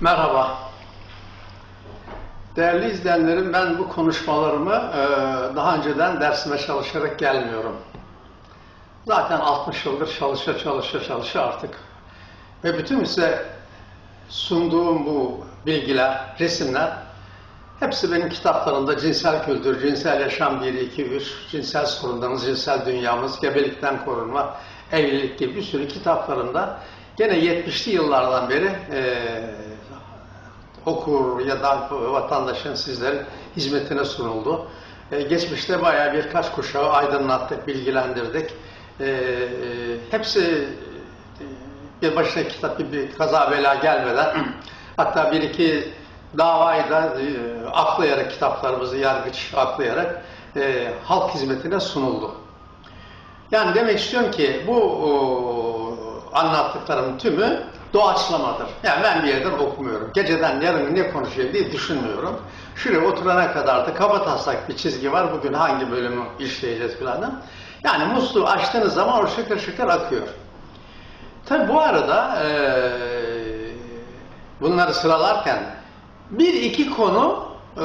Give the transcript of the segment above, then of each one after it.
Merhaba. Değerli izleyenlerim, ben bu konuşmalarımı e, daha önceden dersime çalışarak gelmiyorum. Zaten 60 yıldır çalışa çalışa çalışa artık. Ve bütün size sunduğum bu bilgiler, resimler hepsi benim kitaplarımda cinsel kültür, cinsel yaşam 1, 2, 3, cinsel sorunlarımız, cinsel dünyamız, gebelikten korunma, evlilik gibi bir sürü kitaplarımda gene 70'li yıllardan beri e, okur ya da vatandaşın sizlerin hizmetine sunuldu. E, geçmişte bayağı birkaç kuşağı aydınlattık, bilgilendirdik. E, e, hepsi e, bir başına kitap bir, bir kaza bela gelmeden hatta bir iki davayı da e, aklayarak kitaplarımızı yargıç aklayarak e, halk hizmetine sunuldu. Yani demek istiyorum ki bu o, anlattıklarımın tümü doğaçlamadır. Yani ben bir yerden okumuyorum. Geceden yarın ne konuşayım diye düşünmüyorum. Şuraya oturana kadar da kabataslak bir çizgi var. Bugün hangi bölümü işleyeceğiz falan. Yani musluğu açtığınız zaman o şıkır şıkır akıyor. Tabi bu arada eee, bunları sıralarken bir iki konu eee,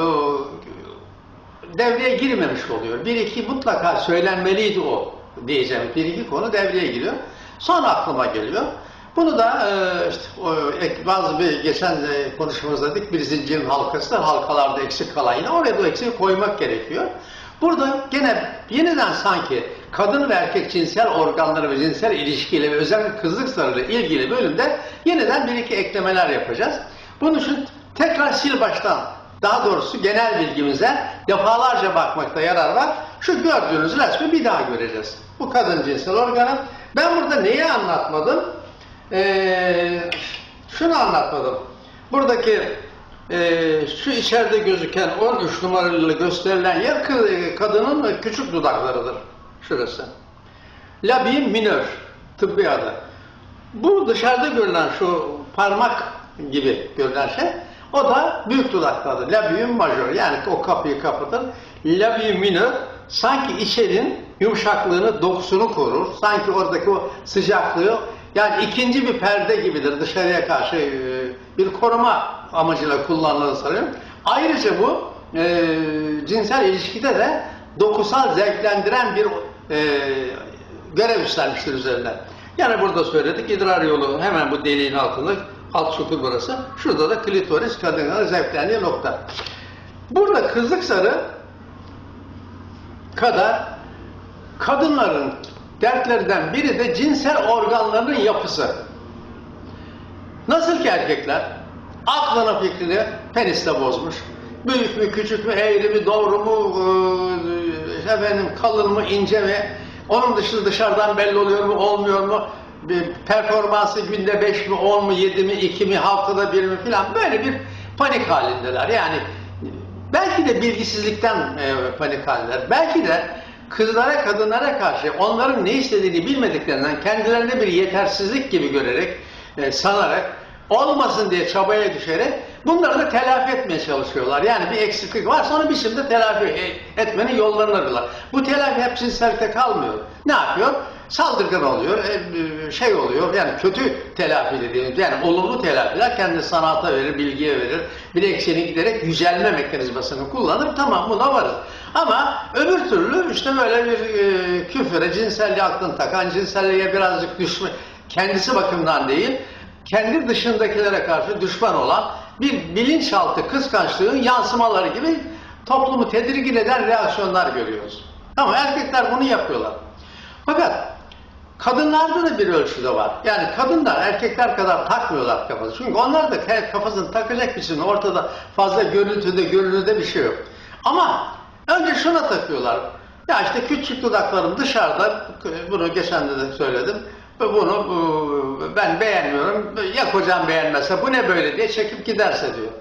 devreye girmemiş oluyor. Bir iki mutlaka söylenmeliydi o diyeceğim. Bir iki konu devreye giriyor. Sonra aklıma geliyor. Bunu da e, işte ek- bazı bir geçen e, konuşmamızda dedik bir zincirin halkası da halkalarda eksik kalan yine oraya o eksiği koymak gerekiyor. Burada gene yeniden sanki kadın ve erkek cinsel organları ve cinsel ilişkiyle ve özellikle kızlık sarıyla ilgili bölümde yeniden bir iki eklemeler yapacağız. Bunun için tekrar sil baştan daha doğrusu genel bilgimize defalarca bakmakta yarar var. Şu gördüğünüz resmi bir daha göreceğiz. Bu kadın cinsel organı. Ben burada neyi anlatmadım? Ee, şunu anlatmadım. Buradaki ee, şu içeride gözüken 13 numaralı gösterilen yer kadının küçük dudaklarıdır. Şurası. Labium minör tıbbi adı. Bu dışarıda görülen şu parmak gibi görülen şey o da büyük dudaktadır. Labium major yani o kapıyı kapatır. Labium minor sanki içerinin yumuşaklığını, dokusunu korur. Sanki oradaki o sıcaklığı yani ikinci bir perde gibidir dışarıya karşı e, bir koruma amacıyla kullanılır sanıyorum. Ayrıca bu e, cinsel ilişkide de dokusal zevklendiren bir e, görev üstlenmiştir üzerine. Yani burada söyledik idrar yolu hemen bu deliğin altında alt çukur burası. Şurada da klitoris kadınların zevklendiği nokta. Burada kızlık sarı kadar kadınların dertlerinden biri de cinsel organlarının yapısı. Nasıl ki erkekler aklını fikrini penisle bozmuş. Büyük mü, küçük mü, eğri mi, doğru mu, eee, efendim kalın mı, ince mi? Onun dışında dışarıdan belli oluyor mu, olmuyor mu? Bir performansı günde 5 mi, 10 mu, 7 mi, 2 mi, haftada 1 mi filan böyle bir panik halindeler. Yani belki de bilgisizlikten e, panik halindeler. Belki de kızlara, kadınlara karşı onların ne istediğini bilmediklerinden kendilerine bir yetersizlik gibi görerek, e, sanarak, olmasın diye çabaya düşerek bunları da telafi etmeye çalışıyorlar. Yani bir eksiklik varsa onu bir şekilde telafi e- etmenin yollarını arıyorlar. Bu telafi hep cinsellikte kalmıyor. Ne yapıyor? Saldırgan oluyor, e, şey oluyor, yani kötü telafi dediğimiz, yani olumlu telafiler kendi sanata verir, bilgiye verir, bir ekseni giderek yücelme mekanizmasını kullanır, tamam buna varız. Ama öbür türlü işte böyle bir e, küfüre, cinselliği aklını takan, cinselliğe birazcık düşme, kendisi bakımından değil, kendi dışındakilere karşı düşman olan bir bilinçaltı kıskançlığın yansımaları gibi toplumu tedirgin eden reaksiyonlar görüyoruz. Ama erkekler bunu yapıyorlar. Fakat kadınlarda da bir ölçüde var. Yani kadınlar erkekler kadar takmıyorlar kafası. Çünkü onlar da kafasını takacak biçimde ortada fazla görüntüde görünürde bir şey yok. Ama önce şuna takıyorlar. Ya işte küçük dudaklarım dışarıda, bunu geçen de söyledim. Bunu bu, ben beğenmiyorum. Ya kocam beğenmezse bu ne böyle diye çekip giderse diyor.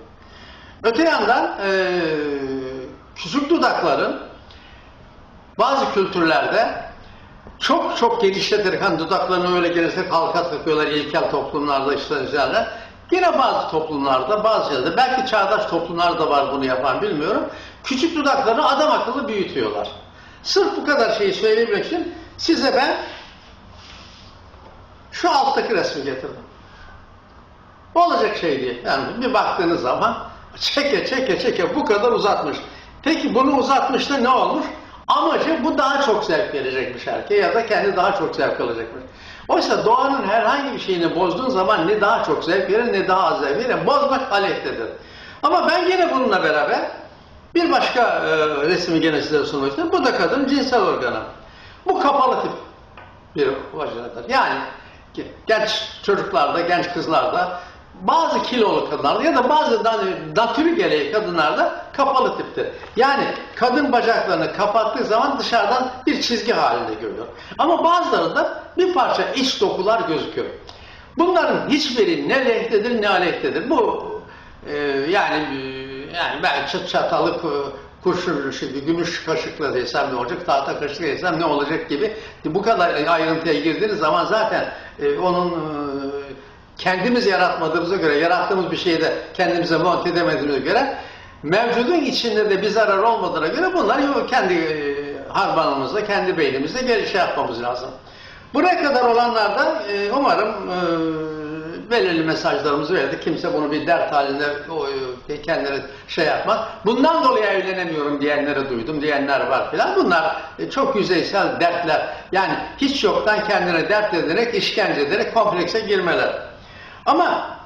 Öte yandan eee, küçük dudakların bazı kültürlerde çok çok genişletir. Hani dudaklarını öyle gelirse halka takıyorlar ilkel toplumlarda işte üzerine. Yine bazı toplumlarda, bazı yerde, belki çağdaş toplumlarda var bunu yapan bilmiyorum. Küçük dudaklarını adam akıllı büyütüyorlar. Sırf bu kadar şeyi söylemek için size ben şu alttaki resmi getirdim. Olacak şey değil. Yani bir baktığınız zaman çeke çeke çeke bu kadar uzatmış. Peki bunu uzatmış da ne olmuş? Amacı bu daha çok zevk verecekmiş erkeğe ya da kendi daha çok zevk alacakmış. Oysa doğanın herhangi bir şeyini bozduğun zaman ne daha çok zevk verir ne daha az zevk verir. Bozmak aleyhdedir. Ama ben gene bununla beraber bir başka e, resmi gene size istiyorum. Bu da kadın cinsel organı. Bu kapalı tip bir vajinadır. Yani genç çocuklarda, genç kızlarda bazı kilolu kadınlarda ya da bazı da- natürü gereği kadınlarda kapalı tiptir. Yani kadın bacaklarını kapattığı zaman dışarıdan bir çizgi halinde görüyor. Ama bazılarında bir parça iç dokular gözüküyor. Bunların hiçbiri ne lehtedir ne aleyhtedir. Bu e, yani yani ben çıt çatalık e, kurşun şimdi gümüş kaşıkla desem ne olacak, tahta kaşıkla desem ne olacak gibi bu kadar ayrıntıya girdiğiniz zaman zaten e, onun e, kendimiz yaratmadığımıza göre, yarattığımız bir şeyi de kendimize monte edemediğimize göre mevcudun içinde de bir zarar olmadığına göre bunlar kendi e, harmanımızda, kendi beynimizde geri şey yapmamız lazım. Buraya kadar olanlardan umarım belirli mesajlarımızı verdik. Kimse bunu bir dert halinde e, kendileri şey yapmaz. Bundan dolayı evlenemiyorum diyenleri duydum, diyenler var filan. Bunlar e, çok yüzeysel dertler. Yani hiç yoktan kendine dert ederek, işkence ederek komplekse girmeler. Ama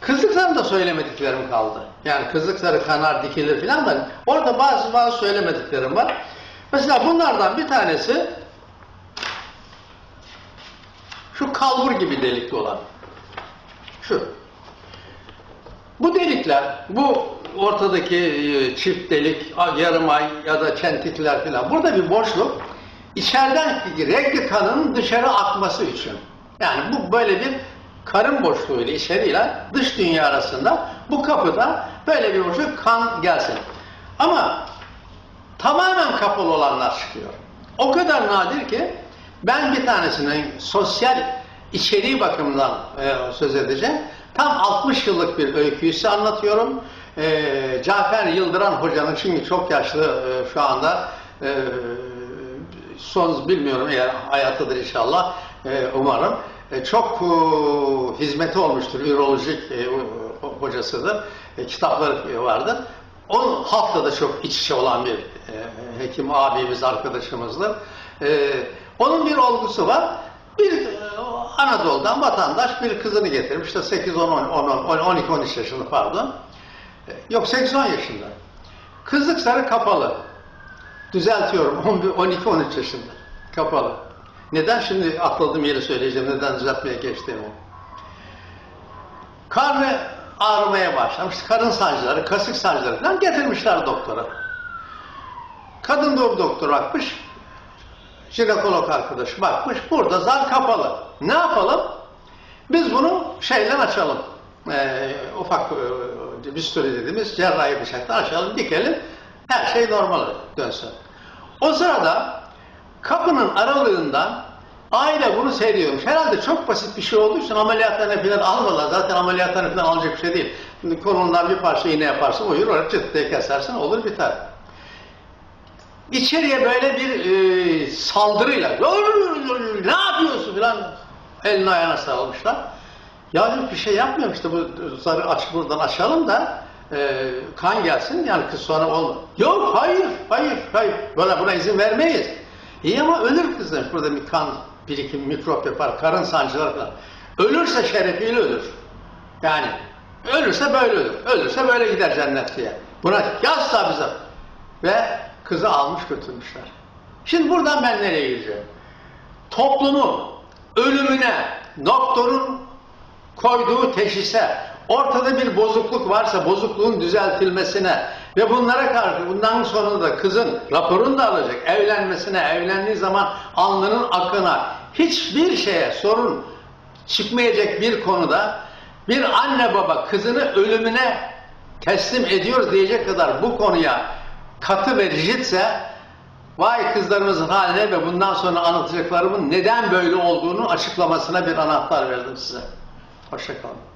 kızlık sarı da söylemediklerim kaldı. Yani kızlık sarı kanar dikilir filan da orada bazı bazı söylemediklerim var. Mesela bunlardan bir tanesi şu kalbur gibi delikli olan. Şu. Bu delikler, bu ortadaki e, çift delik, yarım ay ya da çentikler falan. Burada bir boşluk. İçeriden renkli kanın dışarı akması için. Yani bu böyle bir karın boşluğuyla içeriyle dış dünya arasında bu kapıda böyle bir boşluk kan gelsin. Ama tamamen kapalı olanlar çıkıyor. O kadar nadir ki ben bir tanesinin sosyal içeriği bakımından e, söz edeceğim. Tam 60 yıllık bir öyküyü size anlatıyorum. E, Cafer Yıldıran hocanın çünkü çok yaşlı e, şu anda e, son bilmiyorum eğer hayatıdır inşallah e, umarım. E, çok e, hizmeti olmuştur. Ürolojik e, hocasıdır. E, kitapları vardır. O halkla da çok iç içe olan bir e, hekim abimiz, arkadaşımızdır. E, onun bir olgusu var. Bir Anadolu'dan vatandaş bir kızını getirmiş. İşte 8, 10, 10, 10, 12, 13 yaşında pardon. E, yok 8-10 yaşında. Kızlık sarı kapalı. Düzeltiyorum 11, 12, 13 yaşında. Kapalı. Neden şimdi atladığım yeri söyleyeceğim, neden düzeltmeye geçtiğimi. Karnı ağrımaya başlamış, karın sancıları, kasık sancıları falan getirmişler doktora. Kadın doğum doktoru bakmış, jinekolog arkadaş bakmış, burada zar kapalı. Ne yapalım? Biz bunu şeyden açalım. Ee, ufak e, bisturi dediğimiz cerrahi bıçakla açalım, dikelim. Her şey normal dönsün. O sırada kapının aralığından aile bunu seyrediyormuş. Herhalde çok basit bir şey olduğu için ameliyathane falan almadılar. Zaten ameliyathane falan alacak bir şey değil. Kolundan bir parça iğne yaparsın, uyur, oraya çıt diye kesersin, olur biter. İçeriye böyle bir e, saldırıyla ne yapıyorsun filan elini ayağına sarılmışlar. Ya bir şey yapmıyorum işte bu zarı aç buradan açalım da e, kan gelsin yani kız sonra olma. Yok hayır hayır hayır buna, buna izin vermeyiz. İyi ama ölür kız demiş burada bir kan birikim mikrop yapar karın sancılar falan. Ölürse şerefiyle ölür. Yani ölürse böyle ölür. Ölürse böyle gider cennet diye. Buna yaz da bize. Ve kızı almış götürmüşler. Şimdi buradan ben nereye gireceğim? Toplumu ölümüne doktorun koyduğu teşhise, ortada bir bozukluk varsa bozukluğun düzeltilmesine ve bunlara karşı bundan sonra da kızın raporunu da alacak, evlenmesine, evlendiği zaman alnının akına, hiçbir şeye sorun çıkmayacak bir konuda bir anne baba kızını ölümüne teslim ediyoruz diyecek kadar bu konuya katı ve rigidse vay kızlarımızın haline ve bundan sonra anlatacaklarımın neden böyle olduğunu açıklamasına bir anahtar verdim size. Hoşçakalın.